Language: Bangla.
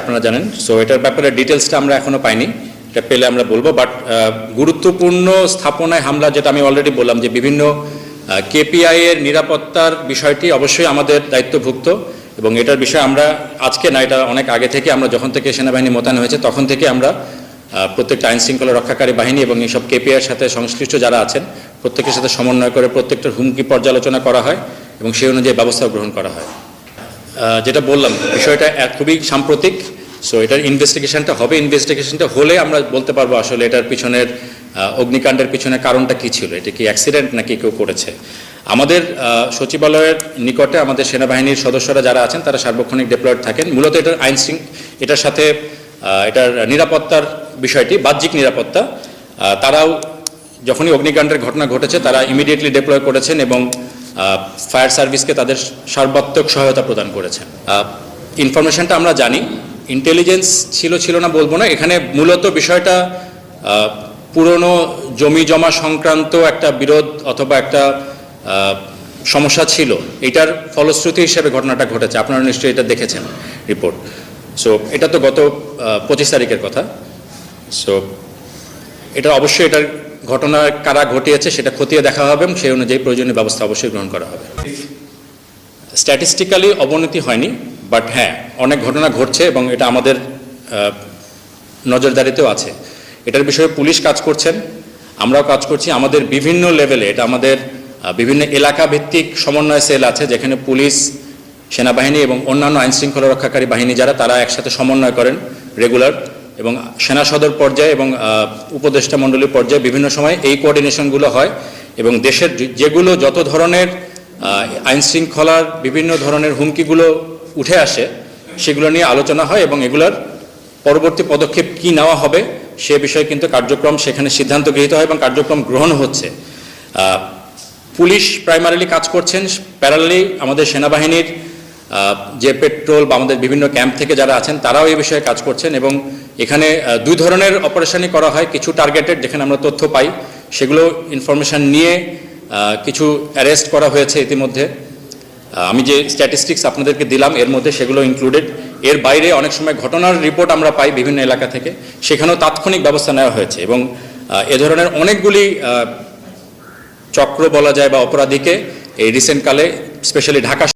আপনারা জানেন সো এটার ব্যাপারে ডিটেলসটা আমরা এখনও পাইনি, এটা পেলে আমরা বলব বাট গুরুত্বপূর্ণ স্থাপনায় হামলা যেটা আমি অলরেডি বললাম যে বিভিন্ন কেপিআই এর নিরাপত্তার বিষয়টি অবশ্যই আমাদের দায়িত্বভুক্ত, এবং এটার বিষয়ে আমরা আজকে না, এটা অনেক আগে থেকে আমরা যখন থেকে সেনাবাহিনী মোতায়েন হয়েছে, তখন থেকে আমরা প্রত্যেকটা আইন শৃঙ্খলা রক্ষাকারী বাহিনী এবং এইসব কেপিআই এর সাথে সংশ্লিষ্ট যারা আছেন, প্রত্যেকের সাথে সমন্বয় করে প্রত্যেকটার হুমকি পর্যালোচনা করা হয়, এবং সেই অনুযায়ী ব্যবস্থা গ্রহণ করা হয়। যেটা বললাম, বিষয়টা খুবই সাম্প্রতিক সো এটার ইনভেস্টিগেশনটা হবে। ইনভেস্টিগেশনটা হলে আমরা বলতে পারব আসলে এটার পিছনের অগ্নিকাণ্ডের পিছনে কারণটা কি ছিল? এটা কি অ্যাক্সিডেন্ট নাকি কেউ করেছে? আমাদের সচিবালয়ের নিকটে আমাদের সেনাবাহিনীর সদস্যরা যারা আছেন, তারা সার্বক্ষণিক ডিপ্লয়েড থাকেন। মূলত এটার আইন এটার সাথে এটার নিরাপত্তার বিষয়টি, বাহ্যিক নিরাপত্তা তারাও যখনই অগ্নিকাণ্ডের ঘটনা ঘটেছে, তারা ইমিডিয়েটলি ডিপ্লয় করেছেন এবং ফায়ার সার্ভিসকে তাদের সর্বাত্মক সহায়তা প্রদান করেছেন। ইনফরমেশনটা আমরা জানি, ইন্টেলিজেন্স ছিল ছিল না বলব না, এখানে মূলত বিষয়টা পুরনো জমি জমা সংক্রান্ত একটা বিরোধ অথবা একটা সমস্যা ছিল। এটার ফলশ্রুতি হিসেবে ঘটনাটা ঘটেছে, আপনারা নিশ্চয়ই এটা দেখেছেন রিপোর্ট। সো এটা তো গত পঁচিশ তারিখের কথা। সো এটা অবশ্যই এটার ঘটনা কারা ঘটিয়েছে সেটা খতিয়ে দেখা হবে এবং সেই অনুযায়ী প্রয়োজনীয় ব্যবস্থা অবশ্যই গ্রহণ করা হবে। স্ট্যাটিস্টিক্যালি অবনতি হয়নি বাট হ্যাঁ অনেক ঘটনা ঘটছে এবং এটা আমাদের নজরদারিতেও আছে। এটার বিষয়ে পুলিশ কাজ করছেন, আমরাও কাজ করছি। আমাদের বিভিন্ন লেভেলে এটা আমাদের বিভিন্ন এলাকা ভিত্তিক সমন্বয় সেল আছে, যেখানে পুলিশ, সেনাবাহিনী এবং অন্যান্য আইনশৃঙ্খলা রক্ষাকারী বাহিনী যারা, তারা একসাথে সমন্বয় করেন রেগুলার এবং সেনা সদর পর্যায়ে এবং উপদেষ্টা মণ্ডলী পর্যায়ে বিভিন্ন সময় এই কোঅর্ডিনেশনগুলো হয় এবং দেশের যেগুলো যত ধরনের আইন শৃঙ্খলার বিভিন্ন ধরনের হুমকিগুলো উঠে আসে, সেগুলো নিয়ে আলোচনা হয় এবং এগুলোর পরবর্তী পদক্ষেপ কি নেওয়া হবে সে বিষয়ে কিন্তু কার্যক্রম সেখানে সিদ্ধান্ত গৃহীত হয় এবং কার্যক্রম গ্রহণ হচ্ছে। পুলিশ প্রাইমারিলি কাজ করছেন প্যারালি আমাদের সেনাবাহিনীর যে পেট্রোল বা আমাদের বিভিন্ন ক্যাম্প থেকে যারা আছেন তারাও এই বিষয়ে কাজ করছেন এবং এখানে দুই ধরনের অপারেশনই করা হয়। কিছু টার্গেটেড যেখানে আমরা তথ্য পাই। সেগুলো ইনফরমেশন নিয়ে কিছু অ্যারেস্ট করা হয়েছে ইতিমধ্যে। আমি যে স্ট্যাটিস্টিক্স আপনাদেরকে দিলাম, এর মধ্যে সেগুলো ইনক্লুডেড এর বাইরে অনেক সময় ঘটনার রিপোর্ট আমরা পাই বিভিন্ন এলাকা থেকে। সেখানেও তাৎক্ষণিক ব্যবস্থা নেওয়া হয়েছে এবং এ ধরনের অনেকগুলি চক্র বলা যায় বা অপরাধীকে এই রিসেন্টকালে স্পেশালি ঢাকা